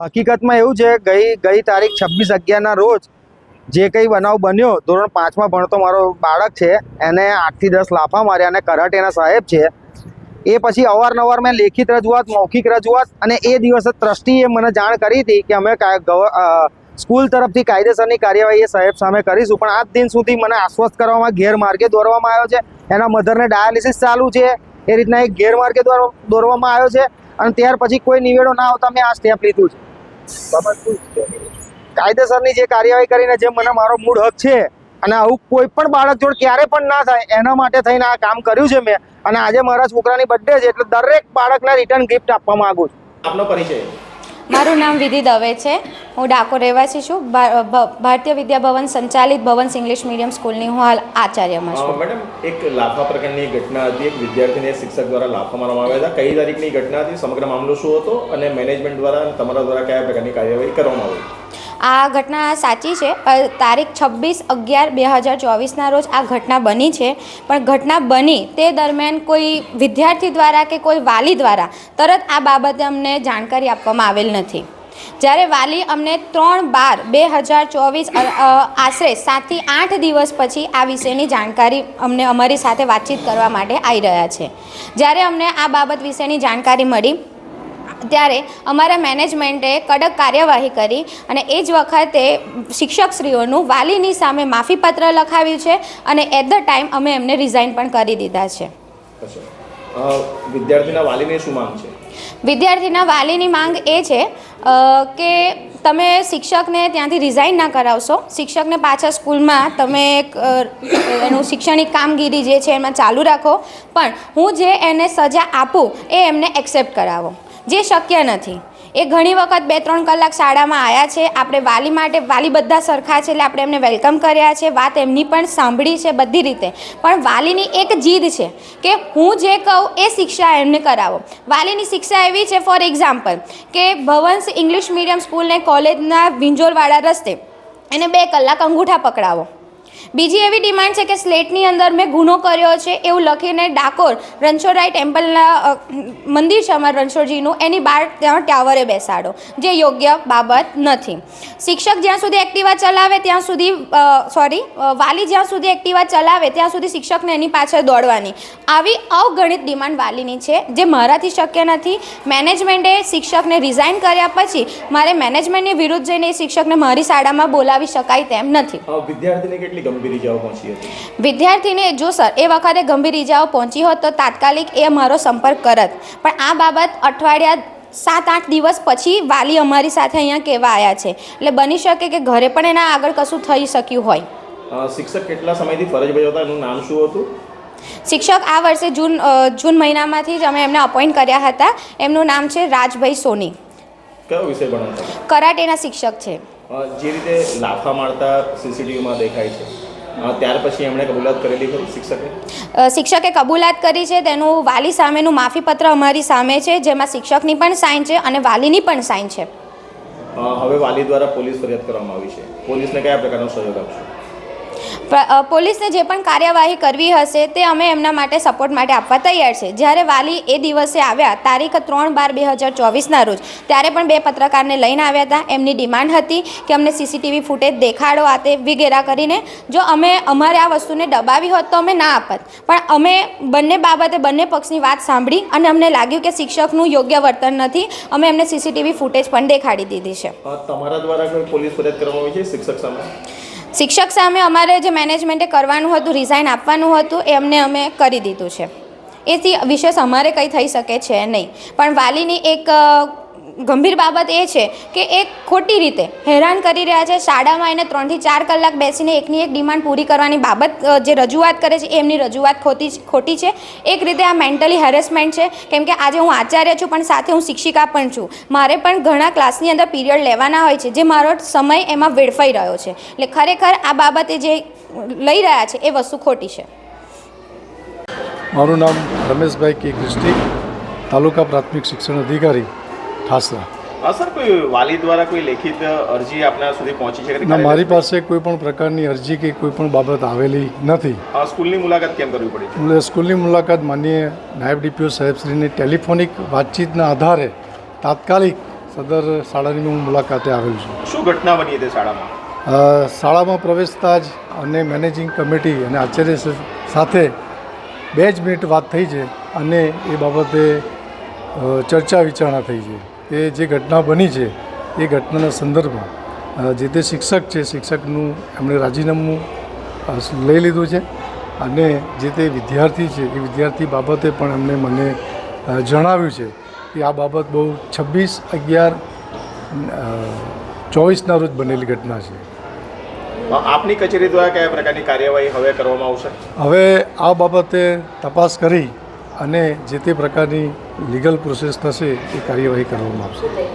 હકીકતમાં એવું છે, ગઈ ગઈ તારીખ છવ્વીસ અગિયારના રોજ જે કંઈ બનાવ બન્યો, ધોરણ પાંચમાં ભણતો મારો બાળક છે, એને આઠથી દસ લાફા માર્યા અને કરાટેના સાહેબ છે, એ પછી અવારનવાર મેં લેખિત રજૂઆત, મૌખિક રજૂઆત અને એ દિવસે ટ્રસ્ટીએ મને જાણ કરી હતી કે અમે સ્કૂલ તરફથી કાયદેસરની કાર્યવાહી એ સાહેબ સામે કરીશું, પણ આજ દિન સુધી મને આશ્વસ્ત કરવામાં ગેરમાર્ગે દોરવામાં આવ્યો છે, એના મધરને ડાયાલિસિસ ચાલુ છે, એ રીતના એક ગેરમાર્ગે દોરવામાં આવ્યો છે, અને ત્યાર પછી કોઈ નિવેડો ના આવતા મેં આ સ્ટેપ લીધું છે. કાયદેસરની જે કાર્યવાહી કરીને જે મને મારો મૂળ હક છે અને આવું કોઈ પણ બાળક જોડે ક્યારે પણ ના થાય, એના માટે થઈને આ કામ કર્યું છે મેં. અને આજે મારા છોકરાની બર્થડે છે, એટલે દરેક બાળકને રિટર્ન ગિફ્ટ આપવા માંગુ છું. આપનો પરિચય. મારું નામ વિધિ દવે છે. હું ડાકોર રહેવાસી છું. ભારતીય વિદ્યા ભવન સંચાલિત ભવન્સ ઇંગ્લિશ મીડિયમ સ્કૂલની હું હાલ આચાર્યમાં છું. મેડમ એક લાફા પ્રકારની ઘટના હતી. એક વિદ્યાર્થીને શિક્ષક દ્વારા લાફા મારવામાં આવ્યા હતા. કઈ તારીખની ઘટના હતી? સમગ્ર મામલો શું હતો? અને મેનેજમેન્ટ દ્વારા તમારા દ્વારા કયા પ્રકારની કાર્યવાહી કરવામાં આવી? આ ઘટના સાચી છે તારીખ છવ્વીસ અગિયાર બે હજાર ચોવીસના રોજ આ ઘટના બની છે. પણ ઘટના બની તે દરમિયાન કોઈ વિદ્યાર્થી દ્વારા કે કોઈ વાલી દ્વારા તરત આ બાબતે અમને જાણકારી આપવામાં આવેલ નથી. જ્યારે વાલી અમને ત્રણ બાર બે હજાર ચોવીસ આશરે સાતથી આઠ દિવસ પછી આ વિષયની જાણકારી અમને અમારી સાથે વાતચીત કરવા માટે આવી રહ્યા છે. જ્યારે અમને આ બાબત વિશેની જાણકારી મળી ત્યારે અમારા મેનેજમેન્ટે કડક કાર્યવાહી કરી અને એ જ વખતે શિક્ષકશ્રીઓનું વાલીની સામે માફીપત્ર લખાવ્યું છે અને એટ ધ ટાઈમ અમે એમને રિઝાઇન પણ કરી દીધા છે. વિદ્યાર્થીના વાલીની શું માંગ છે? વિદ્યાર્થીના વાલીની માંગ એ છે કે તમે શિક્ષકને ત્યાંથી રિઝાઇન ના કરાવશો. શિક્ષકને પાછા સ્કૂલમાં તમે એનું શૈક્ષણિક કામગીરી જે છે એમાં ચાલુ રાખો. પણ હું જે એને સજા આપું એ એમને એક્સેપ્ટ કરાવો. જે શક્ય નથી. એ ઘણી વખત બે, ત્રણ કલાક શાળામાં આવ્યા છે. આપણે વાલી માટે, વાલી બધા સરખા છે એટલે આપણે એમને વેલકમ કર્યા છે. વાત એમની પણ સાંભળી છે બધી રીતે. પણ વાલીની એક જીદ છે કે હું જે કહું એ શિક્ષા એમને કરાવો. વાલીની શિક્ષા એવી છે, ફોર એક્ઝામ્પલ, કે ભવન્સ ઇંગ્લિશ મીડિયમ સ્કૂલને કોલેજના વિંજોરવાળા રસ્તે એને બે કલાક અંગૂઠા પકડાવો. બીજી એવી ડિમાન્ડ છે કે સ્લેટની અંદર મેં ગુનો કર્યો છે, એવું લખીને ડાકોર રણછોડરાય ટેમ્પલના મંદિર છે અમારા રણછોડજીનું, એની બહાર ત્યાં ટાવરે બેસાડો, જે યોગ્ય બાબત નથી. શિક્ષક જ્યાં સુધી એક્ટિવા ચલાવે ત્યાં સુધી સોરી વાલી જ્યાં સુધી એક્ટિવા ચલાવે ત્યાં સુધી શિક્ષકને એની પાછળ દોડવાની. આવી અવગણિત ડિમાન્ડ વાલીની છે, જે મારાથી શક્ય નથી. મેનેજમેન્ટે શિક્ષકને રિઝાઇન કર્યા પછી મારે મેનેજમેન્ટની વિરુદ્ધ જઈને એ શિક્ષકને મારી શાળામાં બોલાવી શકાય તેમ નથી. વિદ્યાર્થીને કેટલી ગંભીર ઇજાઓ પહોંચી હતી. વિદ્યાર્થીને જો સર એ વખતે ગંભીર ઇજાઓ પહોંચી હોત તો તાત્કાલિક એ મારો સંપર્ક કરત. પણ આ બાબત અઠવાડિયા સાત આઠ દિવસ પછી વાલી અમારી સાથે અહીંયા કહેવા આવ્યા છે. એટલે બની શકે કે ઘરે પણ એના આગળ કશું થઈ શક્યું હોય. શિક્ષક કેટલા સમયથી ફરજ બજાવતા? એનું નામ શું હતું? શિક્ષક આ વર્ષે જૂન જૂન મહિનામાંથી જ અમે એમને અપોઇન્ટ કર્યા હતા. એમનું નામ છે રાજભાઈ સોની. કયો વિષય ભણાવતા કરાટેના શિક્ષક છે. જે રીતે લાફા મારતા સીસીટીવીમાં દેખાય છે. ત્યાર પછી એમણે કબૂલાત કરેલી ખરી શિક્ષકે? શિક્ષકે કબૂલાત કરી છે. તેનું વાલી સામેનું માફીપત્ર અમારી સામે છે જેમાં શિક્ષકની પણ સાઇન છે અને વાલીની પણ સાઇન છે. હવે વાલી દ્વારા પોલીસ ફરિયાદ કરવામાં આવી છે. પોલીસને કયા પ્રકારનો સહયોગ આપશો? પોલીસને જે પણ કાર્યવાહી કરવી હશે તે અમે એમના માટે સપોર્ટ માટે આપવા તૈયાર છે. જ્યારે વાલી એ દિવસે આવ્યા, તારીખ ત્રણ બાર બે હજાર ચોવીસના રોજ, ત્યારે પણ બે પત્રકારને લઈને આવ્યા હતા. એમની ડિમાન્ડ હતી કે અમને સીસીટીવી ફૂટેજ દેખાડો આ તે વગેરે કરીને. જો અમે અમારે આ વસ્તુને દબાવી હોત તો અમે ના આપત. પણ અમે બંને બાબતે, બંને પક્ષની વાત સાંભળી અને અમને લાગ્યું કે શિક્ષકનું યોગ્ય વર્તન નથી, અમે એમને સીસીટીવી ફૂટેજ પણ દેખાડી દીધી છે. તમારા દ્વારા પોલીસ ફરિયાદ કરવામાં આવી છે, શિક્ષક સામે? શિક્ષક સામે અમારે જે મેનેજમેન્ટે કરવાનું હતું રિઝાઇન આપવાનું હતું એ અમને અમે કરી દીધું છે. એથી વિશેષ અમારે કંઈ થઈ શકે છે નહીં. પણ વાલીની એક ગંભીર બાબત એ છે કે એ ખોટી રીતે હેરાન કરી રહ્યા છે. શાળામાં એને ત્રણથી ચાર કલાક બેસીને એકની એક ડિમાન્ડ પૂરી કરવાની બાબત જે રજૂઆત કરે છે એમની રજૂઆત ખોટી ખોટી છે. એક રીતે આ મેન્ટલી હેરેસમેન્ટ છે. કેમ કે આજે હું આચાર્ય છું, પણ સાથે હું શિક્ષિકા પણ છું. મારે પણ ઘણા ક્લાસની અંદર પીરિયડ લેવાના હોય છે, જે મારો સમય એમાં વેડફાઈ રહ્યો છે. એટલે ખરેખર આ બાબતે જે લઈ રહ્યા છે, એ વસ્તુ ખોટી છે. મારું નામ રમેશભાઈ કે. તાલુકા પ્રાથમિક શિક્ષણ અધિકારી. ઠાસરા હા સર કોઈ વાલી દ્વારા કોઈ લેખિત અરજી આપના સુધી પહોંચી છે ના મારી પાસે કોઈ પણ પ્રકારની અરજી કે કોઈ પણ બાબત આવેલી નથી. સ્કૂલની મુલાકાત કેમ કરવી પડી સ્કૂલની મુલાકાત માનનીય નાયબ ડીપીઓ સાહેબશ્રીની ટેલિફોનિક વાતચીતના આધારે તાત્કાલિક સદર શાળાની હું મુલાકાતે આવેલ છું. શું ઘટના બની હતી શાળામાં? શાળામાં પ્રવેશતા જ અને મેનેજિંગ કમિટી અને આચાર્ય સાથે બે જ મિનિટ વાત થઈ છે અને એ બાબતે ચર્ચા વિચારણા થઈ છે. કે જે ઘટના બની છે એ ઘટનાના સંદર્ભમાં જે તે શિક્ષક છે શિક્ષકનું એમણે રાજીનામું લઈ લીધું છે અને જે તે વિદ્યાર્થી છે એ વિદ્યાર્થી બાબતે પણ એમણે મને જણાવ્યું છે કે આ બાબત બહુ છવ્વીસ અગિયાર ચોવીસના રોજ બનેલી ઘટના છે. આપની કચેરી દ્વારા કયા પ્રકારની કાર્યવાહી હવે કરવામાં આવશે? હવે આ બાબતે તપાસ કરી અને જે તે પ્રકારની લીગલ પ્રોસેસ થશે એ કાર્યવાહી કરવામાં આવશે.